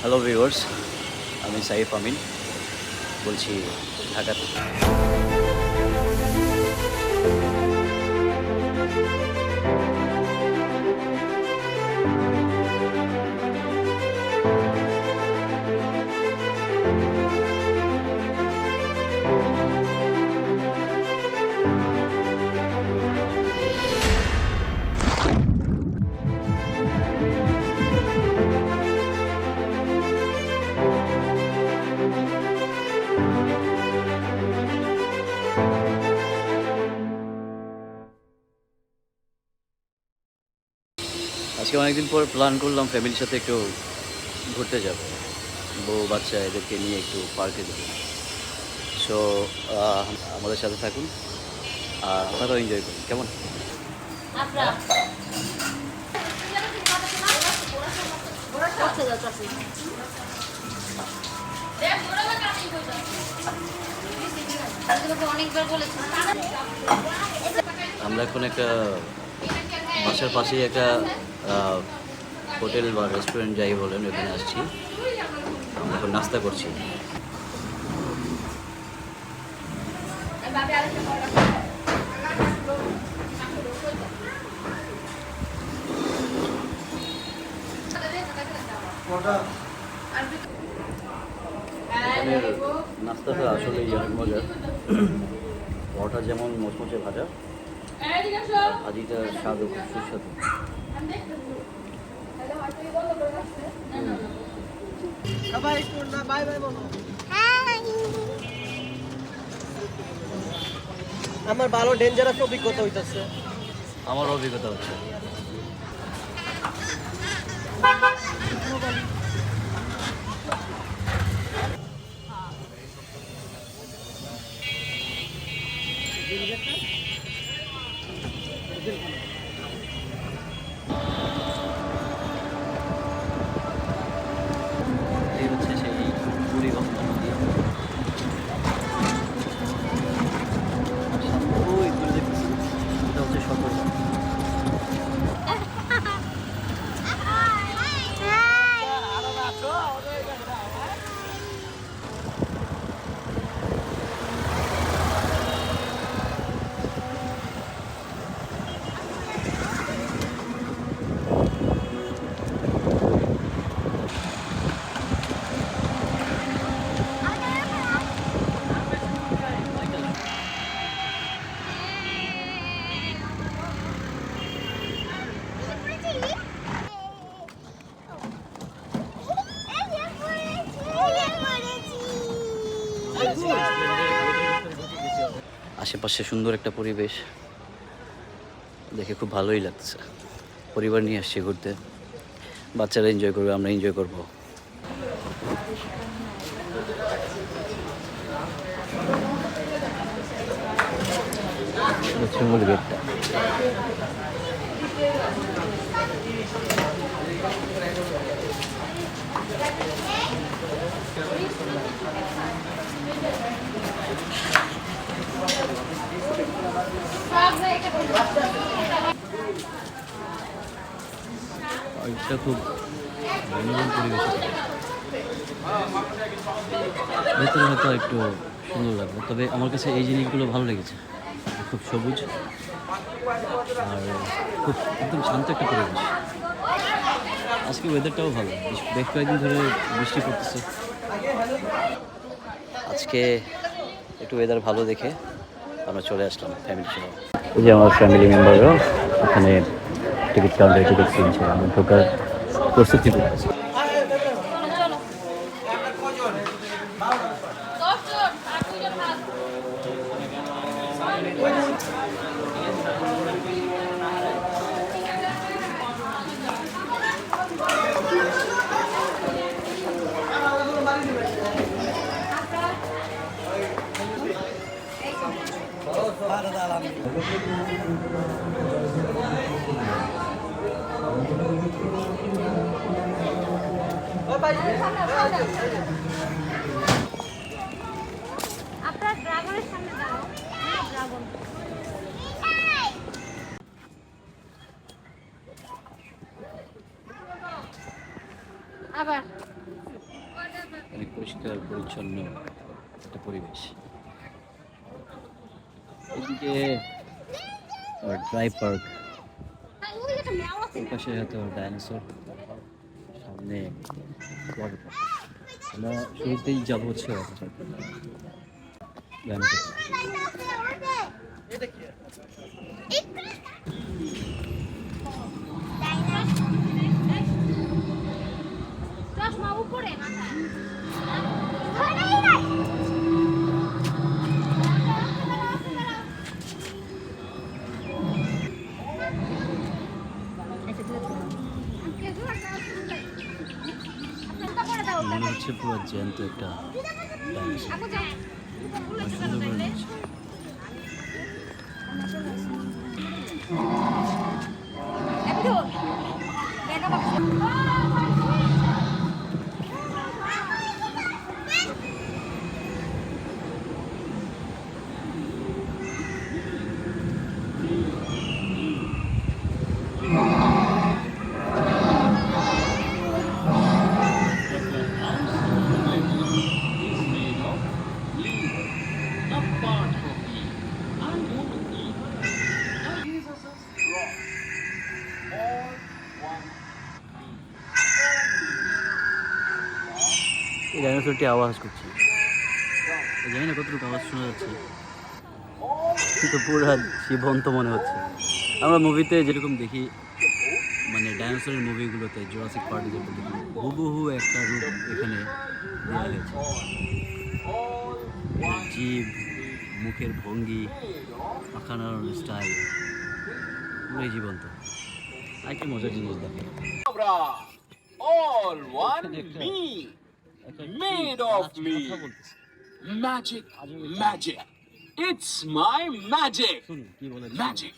Hello viewers আমি সাইফ আমিন। বলছি ঢাকা থেকে আজকে অনেকদিন পর প্ল্যান করলাম ফ্যামিলির সাথে একটু ঘুরতে যাব। বউ, বাচ্চা এদেরকে নিয়ে একটু পার্কে যাব। সো আমাদের সাথে থাকুন। আর আপনারাও এনজয় করুন। কেমন? আমরা এখন একটা বাসার পাশেই একটা হোটেল বা রেস্টুরেন্ট যাই বলেন ওখানে আসছি। আমরা এখন নাস্তা করছি। নাস্তাটা আসলে মজার। পরোটা যেমন মচমচে ভাজা ভাজিটা স্বাদ খুব সুস্বাদু সবাই একটু না বাই বাই বলো আমার ভালো ডেঞ্জারাস অভিজ্ঞতা হইতাছে। আমার অভিজ্ঞতা হচ্ছে। এই আশেপাশে সুন্দর একটা পরিবেশ। দেখে খুব ভালোই লাগছে। পরিবার নিয়ে আসছি ঘুরতে। বাচ্চারা এনজয় করবে, আমরা এনজয় করব। মূল গেটটা খুব ভেতরে হয়তো একটু সুন্দর লাগবে তবে আমার কাছে এই জিনিসগুলো ভালো লেগেছে। খুব সবুজ আর খুব একদম শান্ত একটা পরিবেশ। আজকে ওয়েদারটাও ভালো, বেশ কয়েকদিন ধরে বৃষ্টি পড়তেছে। আজকে একটু ওয়েদার ভালো দেখে আমরা চলে আসলাম ফ্যামিলি সহ এই যে আমার ফ্যামিলি মেম্বাররাও এখানে টিকিট কাউন্টারে টিকিট কিনছে। আমি ঢোকার প্রস্তুতি করতেছি আবার। পরিষ্কার পরিচ্ছন্ন একটা পরিবেশ। এদিকে ড্রাই পার্ক ওই একটা মেও আছে ওই পাশে হয়তো ডাইনোসর সামনে ওয়াটার পার্ক আমরা শুরুতেই যাব হচ্ছে ওয়াটার পার্ক ডাইনোসর এটা কি চশমা উপরে মনে হচ্ছে পুরো জ্যান্ত একটা ডাইনোসর। এই ডাইনোসরটি আওয়াজ করছে। জানি না কতটুকু আওয়াজ শোনা যাচ্ছে। কিন্তু পুরো জীবন্ত মনে হচ্ছে। আমরা মুভিতে যেরকম দেখি মানে ডাইনোসরের মুভিগুলোতে জোরাসিক পার্টি যেটা দেখি হুবহু একটা রূপ এখানে দেওয়া হয়েছে। জীব মুখের ভঙ্গি পাখা নাড়ানোর স্টাইল পুরোই জীবন্ত। আরেকটা মজার জিনিস দেখে all one me, made of me. Magic, magic. It's my magic. Magic.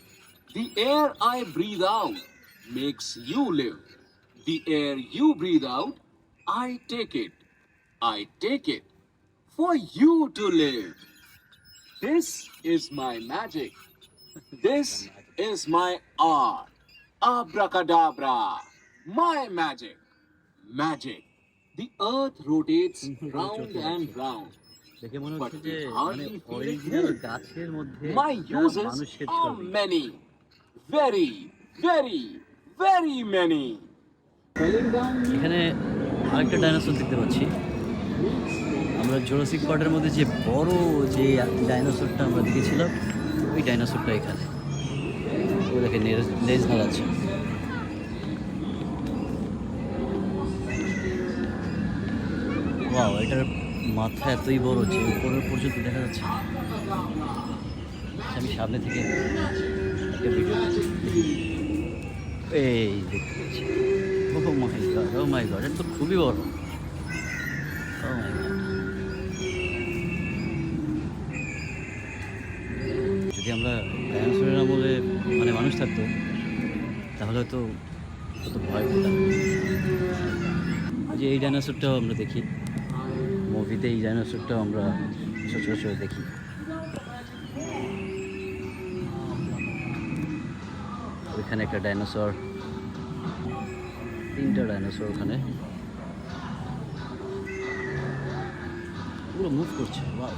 The air I breathe out makes you live. The air you breathe out, I take it. I take it for you to live. This is my magic. This is my art. Abracadabra. My magic. Magic. The earth rotates round and round. দেখে মনে But হচ্ছে যে মানে original গাছের মধ্যে My uses are many. Very, very, very many. এখানে আরেকটা dinosaur দেখতে পাচ্ছি আমরা জোরাসিক পার্কের মধ্যে যে বড় যে ডাইনোসরটা আমরা দেখেছিলাম ওই ডাইনোসরটা এখানে ও দেখে লেজ নাড়াচ্ছে ওয়াও এটার মাথা এতই বড় যে উপরের পর্যন্ত দেখা যাচ্ছে আচ্ছা, আমি সামনে থেকে এই দেখতে পাচ্ছি ও মাই গড ও এটা তো খুবই বড়। ও গড যদি আমরা ডাইনোসরের আমলে মানে মানুষ থাকতো তাহলে তো কত ভয় পেতাম। যে এই ডাইনোসরটাও আমরা দেখি। মুভিতে এই ডাইনোসরটাও আমরা সচরাচর দেখি। ওইখানে একটা ডাইনোসর তিনটা ডাইনোসর ওখানে। পুরো মুভ করছে বাহ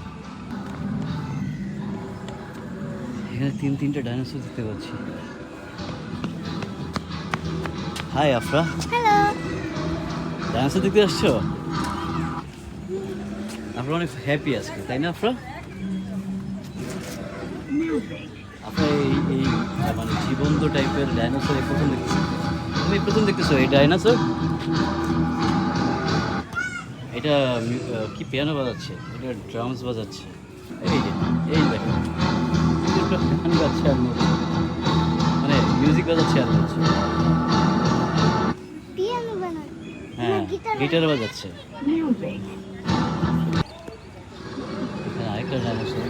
এখানে তিন তিনটা ডাইনোসর দেখতে পাচ্ছি। হাই আফরা ডাইনোসর দেখতে আসছো? আপনারা অনেক হ্যাপি আজকে তাই না আফরা আপনার এই এই মানে জীবন্ত টাইপের ডাইনোসর এই প্রথম দেখতেছি। তুমি প্রথম দেখতেছো এই ডাইনোসর এটা কি পিয়ানো বাজাচ্ছে? এটা ড্রামস বাজাচ্ছে। এই যে এই দেখো। গান গাচ্ছে আর। মানে মিউজিক বাজাচ্ছে আর। পিয়ানো বানায় হ্যাঁ গিটার বাজাচ্ছে। আরেকটা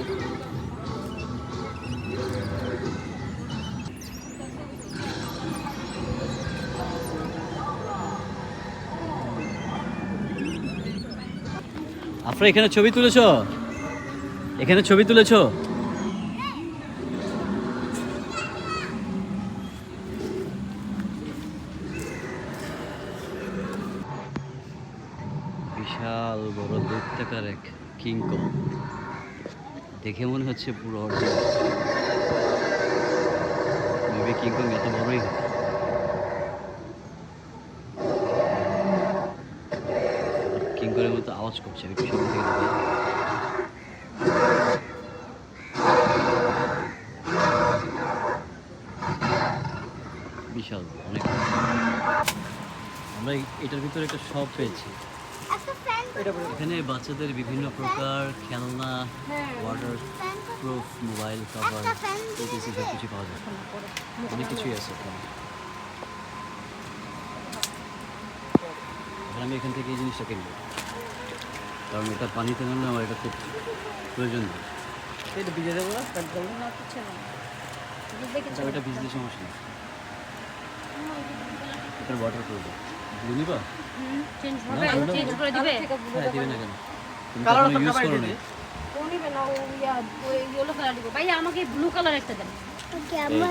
আপনারা এখানে ছবি তুলেছ? এখানে ছবি তুলেছ বিশাল বড় দৈত্যাকার এক কিংকং দেখে মনে হচ্ছে পুরো অরিজিনাল। কিংকং এত বড়ই কিংকংয়ের মতো আওয়াজ করছে, আমি দেখি। বিশাল, অনেক। আমরা এটার ভিতরে একটা শপ পেয়েছি। এখানে বাচ্চাদের বিভিন্ন প্রকার খেলনা ওয়াটার প্রুফ মোবাইল কভার সব কিছু পাওয়া যায়। অনেক কিছুই আছে এখানে। আমি এখান থেকে এই জিনিসটা কিনবো। কারণ এটা পানিতে নামলে আমার এটা খুব প্রয়োজন নেই। না? কিছু না এটা ভিজলে সমস্যা নেই। এটার ওয়াটার প্রুফ চেঞ্জ হবে চেঞ্জ করে দিবে। হ্যাঁ দিবে না কেন? তুমি ইউজ করো না ও নিবে না ও ইয়া ওই ইয়েলো কালার দিব। ভাই আমাকে ব্লু কালার একটা দেন। ওকে আমরা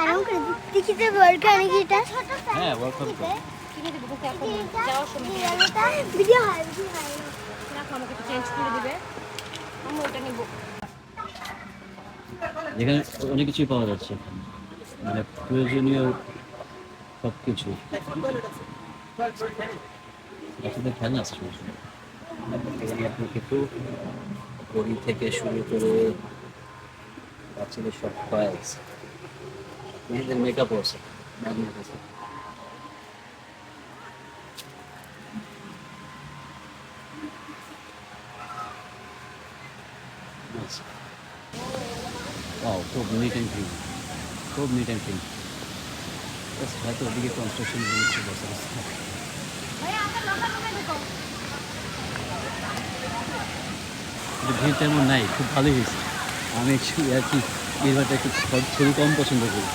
আরাম করে দেখি যে বড় নাকি এটা। ছোট হ্যাঁ ওয়ার্ক করো কিনে দিব কিন্তু এখন যাওয়ার সময়। কিনে ভিডিও হয় ভিডিও হয়। রাখো আমাকে চেঞ্জ করে দিবে। আমি ওটা নিব। এখানে অনেক কিছুই পাওয়া যাচ্ছে। মানে প্রয়োজনীয় সব কিছু বাচ্চাদের খেলনা আছে। এখানে আপনি কিন্তু ঘড়ি থেকে শুরু করে বাচ্চাদের সব টয় আছে। মেয়েদের মেকআপও আছে ম্যাগনেট আছে আচ্ছা। ওয়াও খুব নিট অ্যান্ড ক্লিন খুব নিট অ্যান্ড হয়তো ওদিকে কনস্ট্রাকশন হচ্ছে বসে ভিড় তেমন নাই খুব ভালোই হয়েছে। আমি একটু আর কি নির্বাচনটা একটু খুবই কম পছন্দ করি।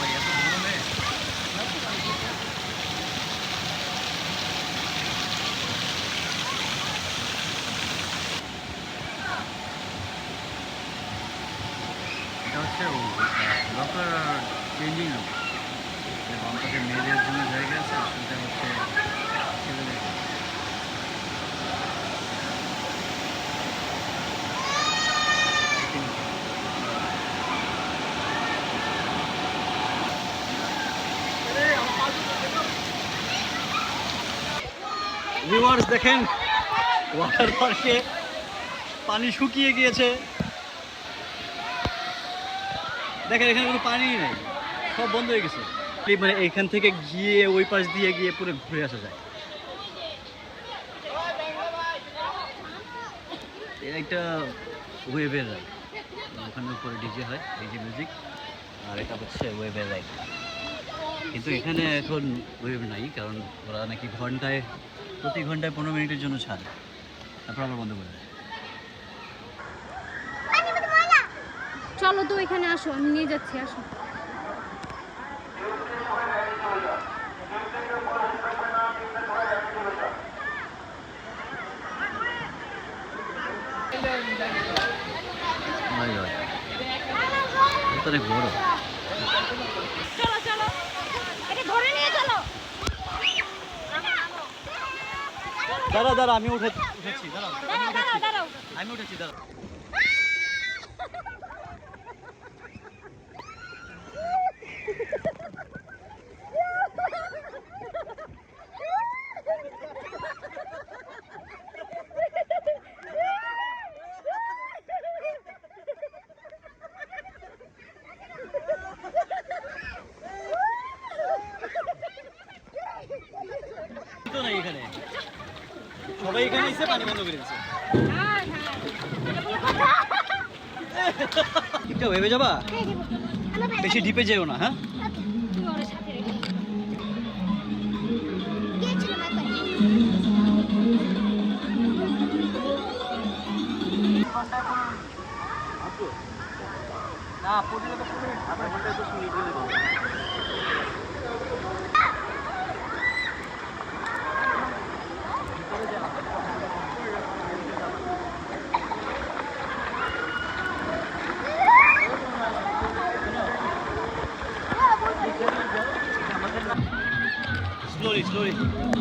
মেয়ে দুজনে খেয়াল রেখে মেয়েরা ওইখানে সবাই এটা হচ্ছে লকার চেঞ্জিং রুম বাম পাশে মেয়েদের জন্য জায়গা আছে সেটা হচ্ছে ছেলেদের জন্য। ভিউয়ার্স দেখেন। ওয়াটার পার্কে পানি শুকিয়ে গিয়েছে। দেখেন, এখানে কোনো পানি নেই। সব বন্ধ হয়ে গেছে। মানে এখান থেকে গিয়ে ওই পাশ দিয়ে গিয়ে পুরো ঘুরে আসা যায়। একটা ওয়েবের রাইড। ওখানে উপরে ডিজে হয়, ডিজে মিউজিক। আর এটা হচ্ছে ওয়েবের রাইড। কিন্তু এখানে এখন ওয়েব নাই, কারণ ওরা নাকি ঘন্টায় প্রতি ঘন্টায় পনেরো মিনিটের জন্য ছাড়ে। তারপর আবার বন্ধ করে চলো তো এখানে আসো আমি নিয়ে যাচ্ছি আসো। অনেক বড় চলো চলো এটা ধরে নিয়ে চলো দাঁড়া দাঁড়া আমি উঠে উঠেছি দাঁড়াও। আমি উঠেছি দাঁড়াও তো নাই এখানে সবাই এখানে এসে পানি বন্ধ করে দিচ্ছে ঠিকটা ভেবে যাবা? বেশি ডিপে যেও না হ্যাঁ? তুই ওর সাথে রেখে গিয়েছিলাম একবার Slowly, slowly. হ্যালো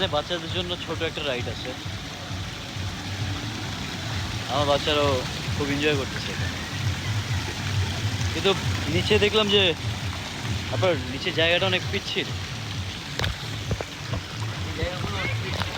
এখানে বাচ্চাদের জন্য ছোট একটা রাইড আছে আমার বাচ্চারাও খুব এনজয় করতেছে কিন্তু নিচে দেখলাম যে আপনার নিচে জায়গাটা অনেক পিচ্ছিল এই জায়গাগুলো অনেক পিচ্ছিল।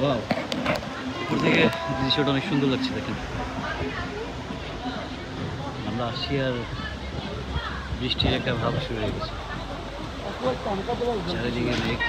ওয়াও উপর থেকে দৃশ্যটা অনেক সুন্দর লাগছে দেখেন। আমরা আসি আর বৃষ্টির একটা ভাব শুরু হয়ে গেছে। চারিদিকে মেঘ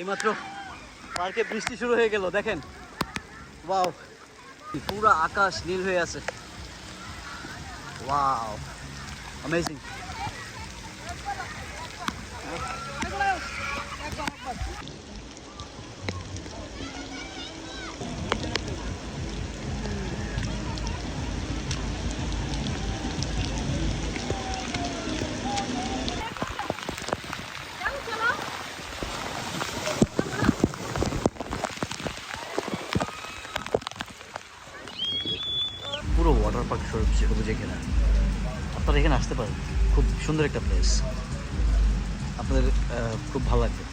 এইমাত্র পার্কে বৃষ্টি শুরু হয়ে গেল দেখেন। ওয়াও পুরো আকাশ নীল হয়ে আছে। ওয়াও অ্যামেজিং পুরো ওয়াটার পার্ক স্বরূপ সবুজ এখানে। আপনারা এখানে আসতে পারেন। খুব সুন্দর একটা প্লেস আপনাদের খুব ভালো লাগবে।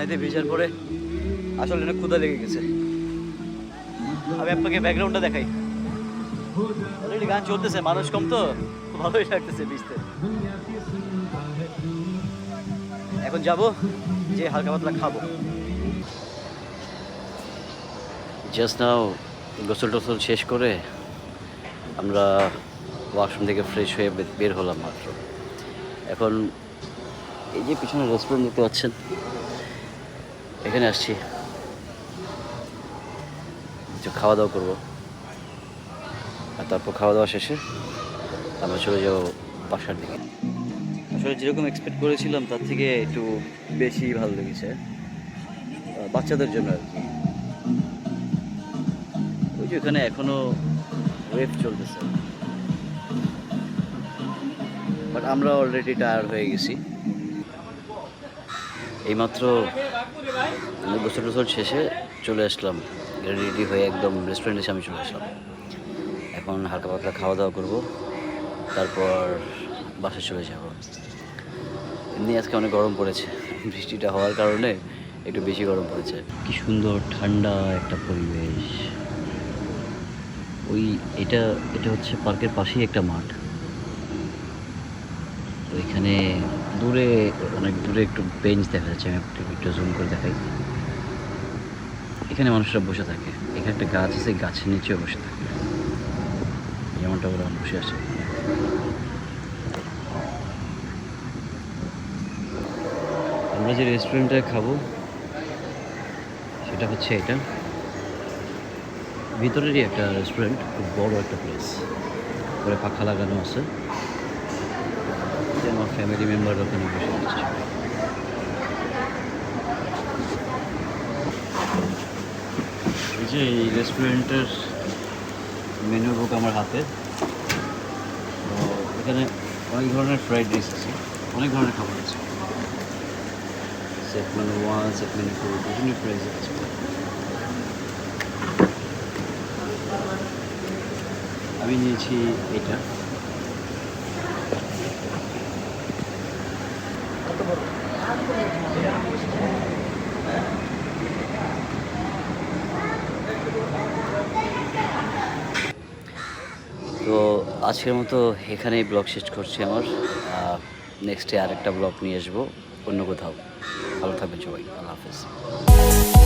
পানিতে ভেজার পরে আসলে অনেক ক্ষুদা লেগে গেছে। আমি আপনাকে ব্যাকগ্রাউন্ডটা দেখাই। অলরেডি গান চলতেছে, মানুষ কম তো ভালোই লাগতেছে ভিজতে। এখন যাব, যে হালকা পাতলা খাব। জাস্ট নাও গোসল টোসল শেষ করে আমরা ওয়াশরুম থেকে ফ্রেশ হয়ে বের হলাম মাত্র। এখন এই যে পিছনে রেস্টুরেন্ট দেখতে পাচ্ছেন এখানে আসছি। কিছু খাওয়া দাওয়া করব। আর তারপর খাওয়া দাওয়া শেষে আমরা চলে যাব বাসার দিকে। আসলে যেরকম এক্সপেক্ট করেছিলাম, তার থেকে একটু বেশি ভালো লেগেছে। বাচ্চাদের জন্য আর কি। ওই যে ওখানে এখনও ওয়েভ চলতেছে। বাট আমরা অলরেডি টায়ার্ড হয়ে গেছি। এইমাত্র গোসল টোসল শেষে চলে আসলাম। রেডি হয়ে একদম রেস্টুরেন্টের আমি চলে আসলাম। এখন হালকা পাতলা খাওয়া দাওয়া করব। তারপর বাসে চলে যাব। এমনি আজকে অনেক গরম পড়েছে। বৃষ্টিটা হওয়ার কারণে একটু বেশি গরম পড়েছে। কি সুন্দর ঠান্ডা একটা পরিবেশ। ওই এটা এটা হচ্ছে পার্কের পাশেই একটা মাঠ। তো এখানে দূরে, অনেক দূরে একটু বেঞ্চ দেখা যাচ্ছে, আমি একটু একটু জুম করে দেখাই। এখানে মানুষরা বসে থাকে। এখানে একটা গাছ আছে, গাছের নিচেও বসে থাকে। যেমনটা ওরা বসে আছে। আমরা যে রেস্টুরেন্টে খাব, সেটা হচ্ছে এটা। ভিতরেরই একটা রেস্টুরেন্ট খুব বড় একটা প্লেস করে পাখা লাগানো আছে। আমার ফ্যামিলি মেম্বার ওখানে বসে আছে এই যে এই রেস্টুরেন্টের মেনু বুক আমার হাতে। তো এখানে অনেক ধরনের ফ্রাইড রাইস আছে, অনেক ধরনের খাবার আছে। Set menu one set menu two বিভিন্ন প্রাইস আছে। আমি নিয়েছি এটা তো আজকের মতো এখানেই ব্লগ শেষ করছি আমার। নেক্সটে আরেকটা ব্লগ নিয়ে আসব, অন্য কোথাও। ভালো থাকবেন সবাই, আল্লাহ হাফেজ।